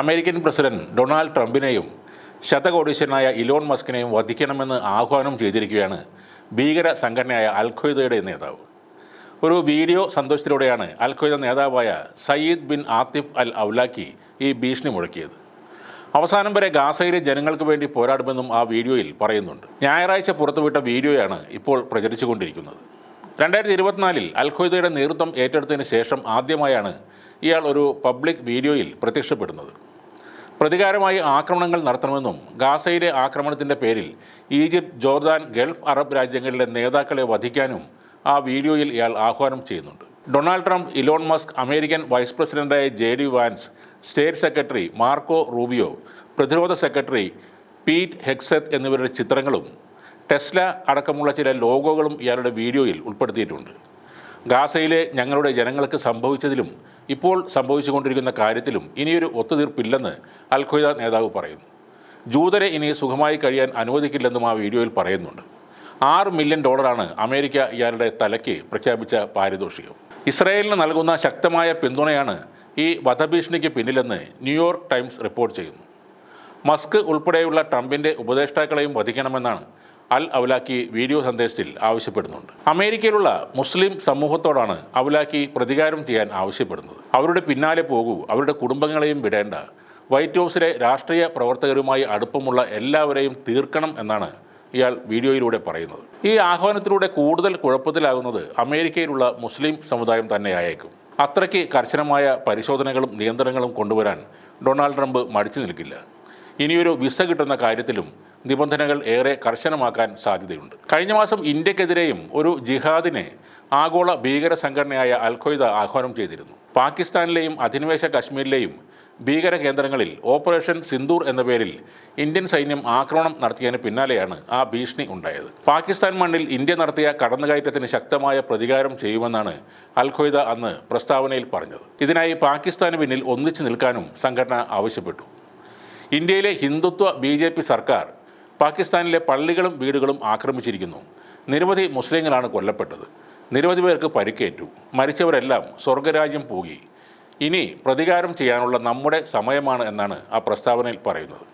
American president Donald ട്രംപിനെയും ശതകോടീശ്വരനായ Elon മസ്കിനെയും വധിക്കണമെന്ന് ആഹ്വാനം ചെയ്തിരിക്കുകയാണ് ഭീകര സംഘടനയായ അൽഖ്വയ്ദയുടെ നേതാവ്. ഒരു വീഡിയോ സന്ദേശത്തിലൂടെയാണ് അൽഖ്വയ്ദ നേതാവായ Sayyid bin Atif al Awlaki ഈ ഭീഷണി മുഴക്കിയത്. അവസാനം വരെ ഗാസയിലെ ജനങ്ങൾക്ക് വേണ്ടി പോരാടുമെന്നും ആ വീഡിയോയിൽ പറയുന്നുണ്ട്. ഞായറാഴ്ച പുറത്തുവിട്ട വീഡിയോയാണ് ഇപ്പോൾ പ്രചരിച്ചുകൊണ്ടിരിക്കുന്നത്. രണ്ടായിരത്തി ഇരുപത്തിനാലിൽ അൽഖ്വയ്ദയുടെ നേതൃത്വം ഏറ്റെടുത്തതിന് ശേഷം ആദ്യമായാണ് ഇയാൾ ഒരു പബ്ലിക് വീഡിയോയിൽ പ്രത്യക്ഷപ്പെടുന്നത്. പ്രതികാരമായി ആക്രമണങ്ങൾ നടത്തണമെന്നും ഗാസയിലെ ആക്രമണത്തിന്റെ പേരിൽ ഈജിപ്ത് ജോർദാൻ ഗൾഫ് അറബ് രാജ്യങ്ങളിലെ നേതാക്കളെ വധിക്കാനും ആ വീഡിയോയിൽ ഇയാൾ ആഹ്വാനം ചെയ്യുന്നുണ്ട്. Donald Trump Elon Musk American vice പ്രസിഡന്റായ J D Vance state secretary Marco Rubio പ്രതിരോധ സെക്രട്ടറി പീറ്റ് ഹെക്സത്ത് എന്നിവരുടെ ചിത്രങ്ങളും ടെസ്ല അടക്കമുള്ള ചില ലോഗോകളും ഇയാളുടെ വീഡിയോയിൽ ഉൾപ്പെടുത്തിയിട്ടുണ്ട്. ഗാസയിലെ ഞങ്ങളുടെ ജനങ്ങൾക്ക് സംഭവിച്ചതിലും ഇപ്പോൾ സംഭവിച്ചുകൊണ്ടിരിക്കുന്ന കാര്യത്തിലും ഇനിയൊരു ഒത്തുതീർപ്പില്ലെന്ന് അൽ നേതാവ് പറയുന്നു. ജൂതരെ ഇനി സുഖമായി കഴിയാൻ അനുവദിക്കില്ലെന്നും ആ വീഡിയോയിൽ പറയുന്നുണ്ട്. ആറ് മില്യൺ ഡോളറാണ് അമേരിക്ക ഇയാളുടെ തലയ്ക്ക് പ്രഖ്യാപിച്ച പാരിതോഷികം. ഇസ്രായേലിന് നൽകുന്ന ശക്തമായ പിന്തുണയാണ് ഈ വധഭീഷണിക്ക് പിന്നിലെന്ന് ന്യൂയോർക്ക് ടൈംസ് റിപ്പോർട്ട് ചെയ്യുന്നു. മസ്ക് ഉൾപ്പെടെയുള്ള ട്രംപിന്റെ ഉപദേഷ്ടാക്കളെയും വധിക്കണമെന്നാണ് അൽ അവലാക്കി വീഡിയോ സന്ദേശത്തിൽ ആവശ്യപ്പെടുന്നുണ്ട്. അമേരിക്കയിലുള്ള മുസ്ലിം സമൂഹത്തോടാണ് അവലാക്കി പ്രതികാരം ചെയ്യാൻ ആവശ്യപ്പെടുന്നത്. അവരുടെ പിന്നാലെ പോകൂ അവരുടെ കുടുംബങ്ങളെയും വിടേണ്ട വൈറ്റ് ഹൗസിലെ രാഷ്ട്രീയ പ്രവർത്തകരുമായി അടുപ്പമുള്ള എല്ലാവരെയും തീർക്കണം എന്നാണ് ഇയാൾ വീഡിയോയിലൂടെ പറയുന്നത്. ഈ ആഹ്വാനത്തിലൂടെ കൂടുതൽ കുഴപ്പത്തിലാകുന്നത് അമേരിക്കയിലുള്ള മുസ്ലിം സമുദായം തന്നെയായേക്കും. അത്രയ്ക്ക് കർശനമായ പരിശോധനകളും നിയന്ത്രണങ്ങളും കൊണ്ടുവരാൻ ഡൊണാൾഡ് ട്രംപ് മടിച്ചു നിൽക്കില്ല. ഇനിയൊരു വിസ കിട്ടുന്ന കാര്യത്തിലും നിബന്ധനകൾ ഏറെ കർശനമാക്കാൻ സാധ്യതയുണ്ട്. കഴിഞ്ഞ മാസം ഇന്ത്യക്കെതിരെയും ഒരു ജിഹാദിനെ ആഗോള ഭീകര സംഘടനയായ അൽഖയ്ദ ആഹ്വാനം ചെയ്തിരുന്നു. പാകിസ്ഥാനിലെയും അധിനിവേശ കശ്മീരിലെയും ഭീകര കേന്ദ്രങ്ങളിൽ ഓപ്പറേഷൻ സിന്ദൂർ എന്ന പേരിൽ ഇന്ത്യൻ സൈന്യം ആക്രമണം നടത്തിയതിന് പിന്നാലെയാണ് ആ ഭീഷണി ഉണ്ടായത്. പാകിസ്ഥാൻ മണ്ണിൽ ഇന്ത്യ നടത്തിയ കടന്നുകയറ്റത്തിന് ശക്തമായ പ്രതികാരം ചെയ്യുമെന്നാണ് അൽഖയ്ദ അന്ന് പ്രസ്താവനയിൽ പറഞ്ഞത്. ഇതിനായി പാകിസ്ഥാന് പിന്നിൽ ഒന്നിച്ചു നിൽക്കാനും സംഘടന ആവശ്യപ്പെട്ടു. ഇന്ത്യയിലെ ഹിന്ദുത്വ ബി ജെ പി സർക്കാർ പാകിസ്ഥാനിലെ പള്ളികളും വീടുകളും ആക്രമിച്ചിരിക്കുന്നു. നിരവധി മുസ്ലിങ്ങളാണ് കൊല്ലപ്പെട്ടത്. നിരവധി പേർക്ക് പരിക്കേറ്റു. മരിച്ചവരെല്ലാം സ്വർഗരാജ്യം പോകി. ഇനി പ്രതികാരം ചെയ്യാനുള്ള നമ്മുടെ സമയമാണ് എന്നാണ് ആ പ്രസ്താവനയിൽ പറയുന്നത്.